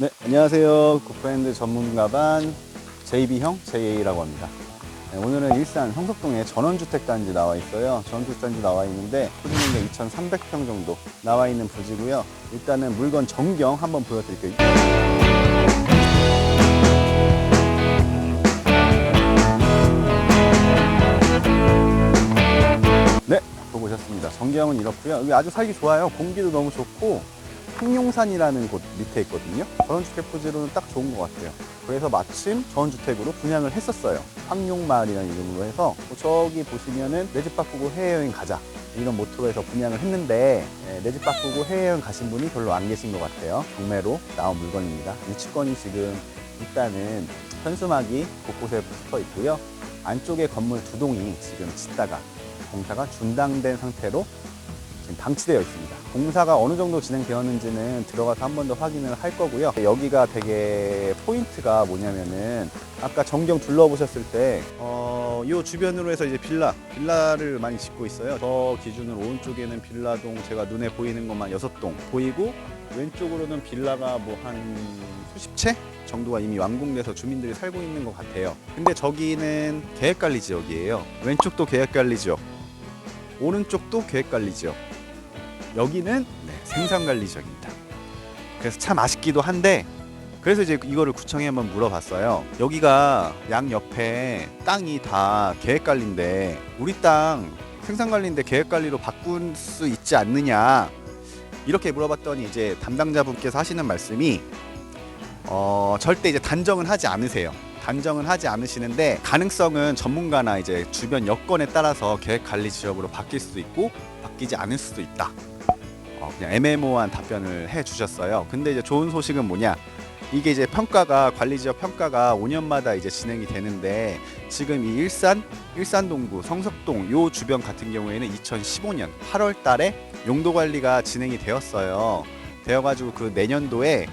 네, 안녕하세요. 굿프렌드 전문 가반 JB형 JA라고 합니다. 네, 오늘은 일산 성석동에 전원주택단지 나와 있어요. 전원주택단지 나와 있는데 토지면적 2,300평 정도 나와 있는 부지고요. 일단은 물건 전경 한번 보여드릴게요. 네, 보고 오셨습니다. 전경은 이렇고요. 여기 아주 살기 좋아요. 공기도 너무 좋고 항용산이라는 곳 밑에 있거든요. 전원주택 토지로는 딱 좋은 것 같아요. 그래서 마침 전원주택으로 분양을 했었어요. 항용마을이라는 이름으로 해서 뭐 저기 보시면은 내 집 바꾸고 해외여행 가자 이런 모토로 해서 분양을 했는데 네, 내집 바꾸고 해외여행 가신 분이 별로 안 계신 것 같아요. 경매로 나온 물건입니다. 유치권이 지금 일단은 현수막이 곳곳에 붙어 있고요. 안쪽에 건물 두 동이 지금 짓다가 공사가 중단된 상태로 지금 방치되어 있습니다. 공사가 어느 정도 진행되었는지는 들어가서 한 번 더 확인을 할 거고요. 여기가 되게 포인트가 뭐냐면은 아까 전경 둘러보셨을 때, 어, 요 주변으로 해서 이제 빌라, 빌라를 많이 짓고 있어요. 저 기준으로 오른쪽에는 빌라동 제가 눈에 보이는 것만 여섯 동 보이고 왼쪽으로는 빌라가 뭐 한 수십 채 정도가 이미 완공돼서 주민들이 살고 있는 것 같아요. 근데 저기는 계획관리 지역이에요. 왼쪽도 계획관리 지역, 오른쪽도 계획관리 지역. 여기는 네, 생산관리 지역입니다. 그래서 참 아쉽기도 한데 그래서 이제 이거를 구청에 한번 물어봤어요. 여기가 양 옆에 땅이 다 계획 관리인데 우리 땅 생산 관리인데 계획 관리로 바꿀 수 있지 않느냐 이렇게 물어봤더니 이제 담당자분께서 하시는 말씀이 어, 절대 이제 단정은 하지 않으세요. 단정은 하지 않으시는데 가능성은 전문가나 이제 주변 여건에 따라서 계획 관리 지역으로 바뀔 수도 있고 바뀌지 않을 수도 있다. 어, 그냥 애매모호한 답변을 해 주셨어요. 근데 이제 좋은 소식은 뭐냐? 이게 이제 평가가 관리 지역 평가가 5년마다 이제 진행이 되는데 지금 이 일산 일산 동구 성석동 요 주변 같은 경우에는 2015년 8월 달에 용도 관리가 진행이 되었어요. 되어 가지고 그 내년도에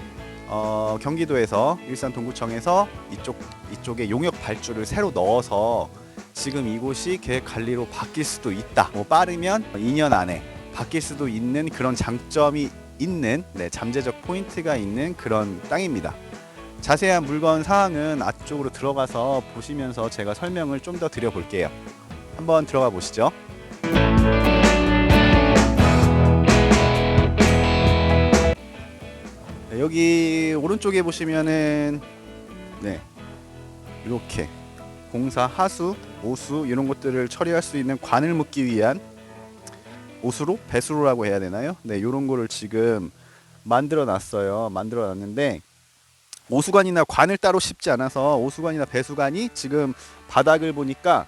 어, 경기도에서 일산 동구청에서 이쪽 이쪽에 용역 발주를 새로 넣어서 지금 이곳이 계획 관리로 바뀔 수도 있다. 뭐 빠르면 2년 안에 바뀔 수도 있는 그런 장점이 있는 네, 잠재적 포인트가 있는 그런 땅입니다. 자세한 물건 사항은 앞쪽으로 들어가서 보시면서 제가 설명을 좀 더 드려볼게요. 한번 들어가 보시죠. 네, 여기 오른쪽에 보시면은 네 이렇게 공사 하수, 오수 이런 것들을 처리할 수 있는 관을 묶기 위한 오수로 배수로라고 해야 되나요? 네 이런 거를 지금 만들어 놨어요. 만들어 놨는데 오수관이나 관을 따로 씹지 않아서 오수관이나 배수관이 지금 바닥을 보니까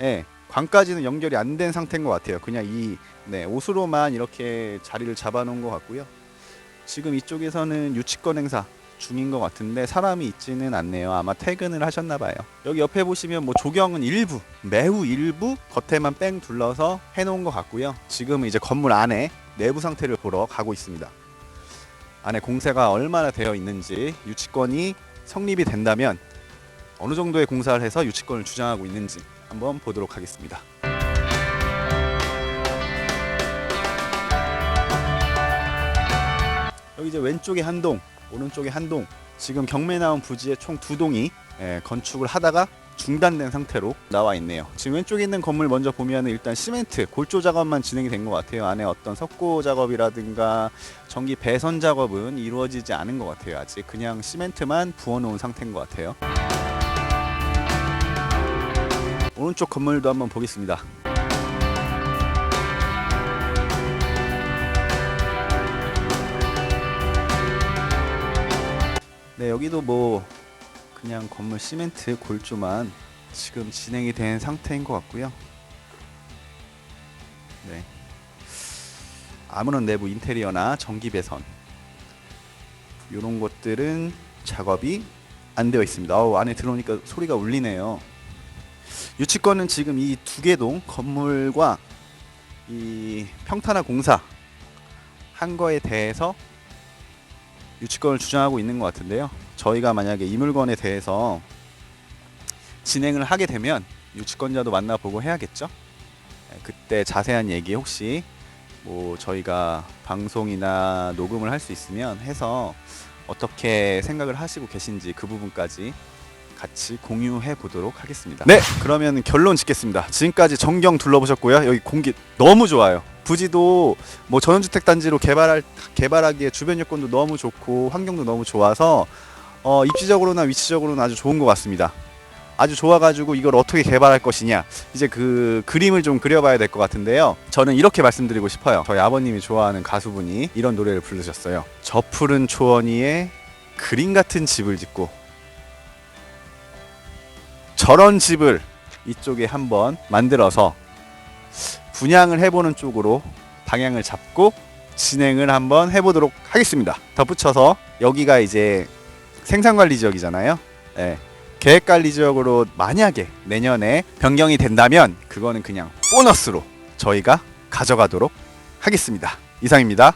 예, 관까지는 연결이 안 된 상태인 것 같아요. 그냥 이 네, 오수로만 이렇게 자리를 잡아 놓은 것 같고요. 지금 이쪽에서는 유치권 행사 중인 것 같은데 사람이 있지는 않네요. 아마 퇴근을 하셨나 봐요. 여기 옆에 보시면 뭐 조경은 일부, 매우 일부 겉에만 뺑 둘러서 해놓은 것 같고요. 지금은 이제 건물 안에 내부 상태를 보러 가고 있습니다. 안에 공사가 얼마나 되어 있는지 유치권이 성립이 된다면 어느 정도의 공사를 해서 유치권을 주장하고 있는지 한번 보도록 하겠습니다. 여기 이제 왼쪽에 한 동, 오른쪽에 한 동. 지금 경매 나온 부지에 총 두 동이 예, 건축을 하다가 중단된 상태로 나와 있네요. 지금 왼쪽에 있는 건물 먼저 보면 일단 시멘트 골조 작업만 진행이 된 것 같아요. 안에 어떤 석고 작업이라든가 전기 배선 작업은 이루어지지 않은 것 같아요. 아직 그냥 시멘트만 부어놓은 상태인 것 같아요. 오른쪽 건물도 한번 보겠습니다. 여기도 뭐 그냥 건물 시멘트 골조만 지금 진행이 된 상태인 것 같고요. 네. 아무런 내부 인테리어나 전기 배선 이런 것들은 작업이 안 되어 있습니다. 어우, 안에 들어오니까 소리가 울리네요. 유치권은 지금 이 두 개 동 건물과 이 평탄화 공사 한 거에 대해서 유치권을 주장하고 있는 것 같은데요. 저희가 만약에 이 물건에 대해서 진행을 하게 되면 유치권자도 만나보고 해야겠죠. 네, 그때 자세한 얘기 혹시 뭐 저희가 방송이나 녹음을 할 수 있으면 해서 어떻게 생각을 하시고 계신지 그 부분까지 같이 공유해 보도록 하겠습니다. 네, 그러면 결론 짓겠습니다. 지금까지 전경 둘러보셨고요. 여기 공기 너무 좋아요. 부지도 뭐 전원주택 단지로 개발할 개발하기에 주변 여건도 너무 좋고 환경도 너무 좋아서 어, 입지적으로나 위치적으로는 아주 좋은 것 같습니다. 아주 좋아가지고 이걸 어떻게 개발할 것이냐 이제 그 그림을 좀 그려봐야 될 것 같은데요. 저는 이렇게 말씀드리고 싶어요. 저희 아버님이 좋아하는 가수분이 이런 노래를 부르셨어요. 저 푸른 초원 위에 그림 같은 집을 짓고 저런 집을 이쪽에 한번 만들어서 분양을 해보는 쪽으로 방향을 잡고 진행을 한번 해보도록 하겠습니다. 덧붙여서 여기가 이제 생산관리 지역이잖아요. 예. 계획관리 지역으로 만약에 내년에 변경이 된다면 그거는 그냥 보너스로 저희가 가져가도록 하겠습니다. 이상입니다.